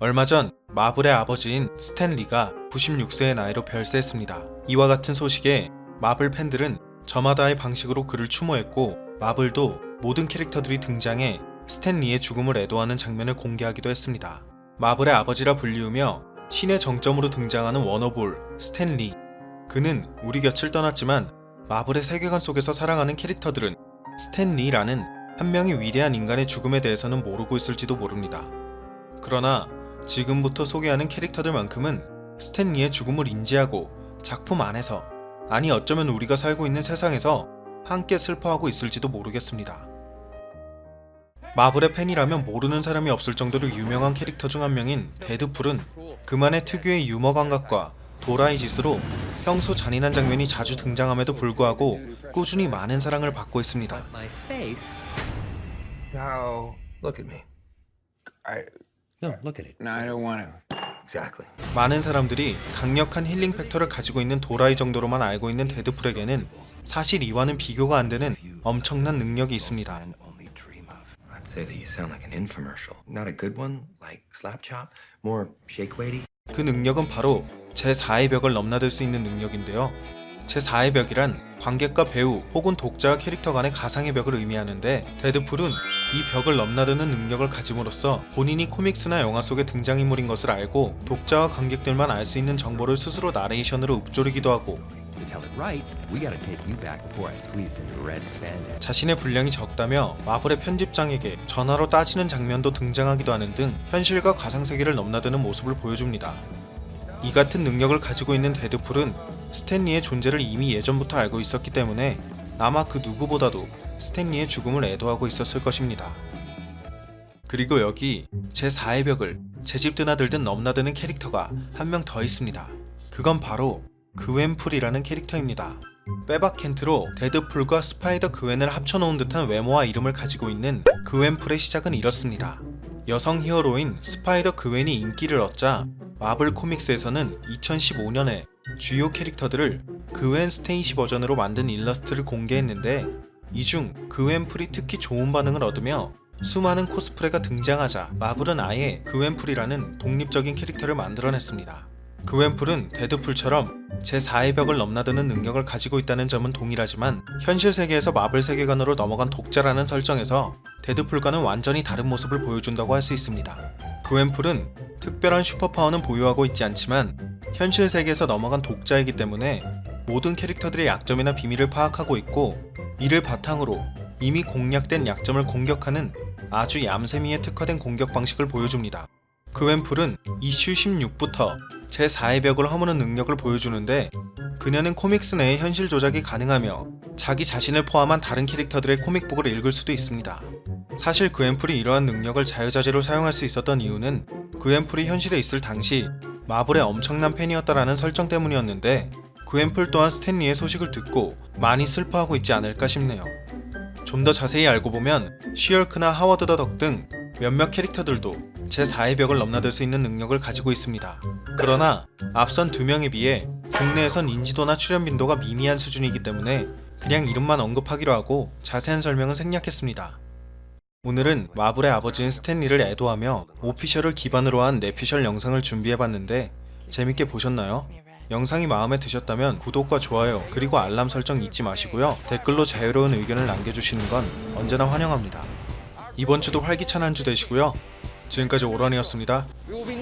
얼마 전 마블의 아버지인 스탠 리가 96세의 나이로 별세했습니다. 이와 같은 소식에 마블 팬들은 저마다의 방식으로 그를 추모했고 마블도 모든 캐릭터들이 등장해 스탠 리의 죽음을 애도하는 장면을 공개하기도 했습니다. 마블의 아버지라 불리우며 신의 정점으로 등장하는 워너볼 스탠 리. 그는 우리 곁을 떠났지만 마블의 세계관 속에서 살아가는 캐릭터들은 스탠 리라는 한 명의 위대한 인간의 죽음에 대해서는 모르고 있을지도 모릅니다. 그러나 지금부터 소개하는 캐릭터들만큼은 스탠리의 죽음을 인지하고 작품 안에서 아니 어쩌면 우리가 살고 있는 세상에서 함께 슬퍼하고 있을지도 모르겠습니다. 마블의 팬이라면 모르는 사람이 없을 정도로 유명한 캐릭터 중 한 명인 데드풀은 그만의 특유의 유머 감각과 도라이 짓으로 평소 잔인한 장면이 자주 등장함에도 불구하고 꾸준히 많은 사랑을 받고 있습니다. Now, look at me. I. No, look at it. No, I don't want to. Exactly. 많은 사람들이 강력한 힐링 팩터를 가지고 있는 도라이 정도로만 알고 있는 데드풀에게는 사실 이와는 비교가 안 되는 엄청난 능력이 있습니다. I'd say that you sound like an infomercial. Not a good one, like slap chop. More shake weighty. 그 능력은 바로 제4의 벽을 넘나들 수 있는 능력인데요. 제4의 벽이란 관객과 배우 혹은 독자와 캐릭터 간의 가상의 벽을 의미하는데 데드풀은 이 벽을 넘나드는 능력을 가짐으로써 본인이 코믹스나 영화 속의 등장인물인 것을 알고 독자와 관객들만 알 수 있는 정보를 스스로 나레이션으로 읊조리기도 하고. 자신의 분량이 적다며 마블의 편집장에게 전화로 따지는 장면도 등장하기도 하는 등 현실과 가상세계를 넘나드는 모습을 보여줍니다. 이 같은 능력을 가지고 있는 데드풀은 스탠리의 존재를 이미 예전부터 알고 있었기 때문에 아마 그 누구보다도 스탠리의 죽음을 애도하고 있었을 것입니다. 그리고 여기 제4의 벽을 제 집 드나들듯 넘나드는 캐릭터가 한 명 더 있습니다. 그건 바로 그웬풀이라는 캐릭터입니다. 빼박 켄트로 데드풀과 스파이더 그웬을 합쳐놓은 듯한 외모와 이름을 가지고 있는 그웬풀의 시작은 이렇습니다. 여성 히어로인 스파이더 그웬이 인기를 얻자 마블 코믹스에서는 2015년에 주요 캐릭터들을 그웬 스테이시 버전으로 만든 일러스트를 공개했는데 이 중 그웬풀이 특히 좋은 반응을 얻으며 수많은 코스프레가 등장하자 마블은 아예 그웬풀이라는 독립적인 캐릭터를 만들어냈습니다. 그웬풀은 데드풀처럼 제4의 벽을 넘나드는 능력을 가지고 있다는 점은 동일하지만 현실 세계에서 마블 세계관으로 넘어간 독자라는 설정에서 데드풀과는 완전히 다른 모습을 보여준다고 할 수 있습니다. 그웬풀은 특별한 슈퍼파워는 보유하고 있지 않지만 현실 세계에서 넘어간 독자이기 때문에 모든 캐릭터들의 약점이나 비밀을 파악하고 있고 이를 바탕으로 이미 공략된 약점을 공격하는 아주 얌세미에 특화된 공격 방식을 보여줍니다. 그웬풀은 이슈 16부터 제4의 벽을 허무는 능력을 보여주는데 그녀는 코믹스 내의 현실 조작이 가능하며 자기 자신을 포함한 다른 캐릭터들의 코믹북을 읽을 수도 있습니다. 사실 그웬풀이 이러한 능력을 자유자재로 사용할 수 있었던 이유는 그웬풀이 현실에 있을 당시 마블의 엄청난 팬이었다라는 설정 때문이었는데 그웬풀 또한 스탠리의 소식을 듣고 많이 슬퍼하고 있지 않을까 싶네요. 좀 더 자세히 알고 보면 쉬얼크나 하워드 더덕 등 몇몇 캐릭터들도 제4의 벽을 넘나들 수 있는 능력을 가지고 있습니다. 그러나 앞선 두 명에 비해 국내에선 인지도나 출연 빈도가 미미한 수준이기 때문에 그냥 이름만 언급하기로 하고 자세한 설명은 생략했습니다. 오늘은 마블의 아버지인 스탠리를 애도하며 오피셜을 기반으로 한 내피셜 영상을 준비해봤는데 재밌게 보셨나요? 영상이 마음에 드셨다면 구독과 좋아요 그리고 알람 설정 잊지 마시고요. 댓글로 자유로운 의견을 남겨주시는 건 언제나 환영합니다. 이번 주도 활기찬 한 주 되시고요. 지금까지 오런이었습니다. We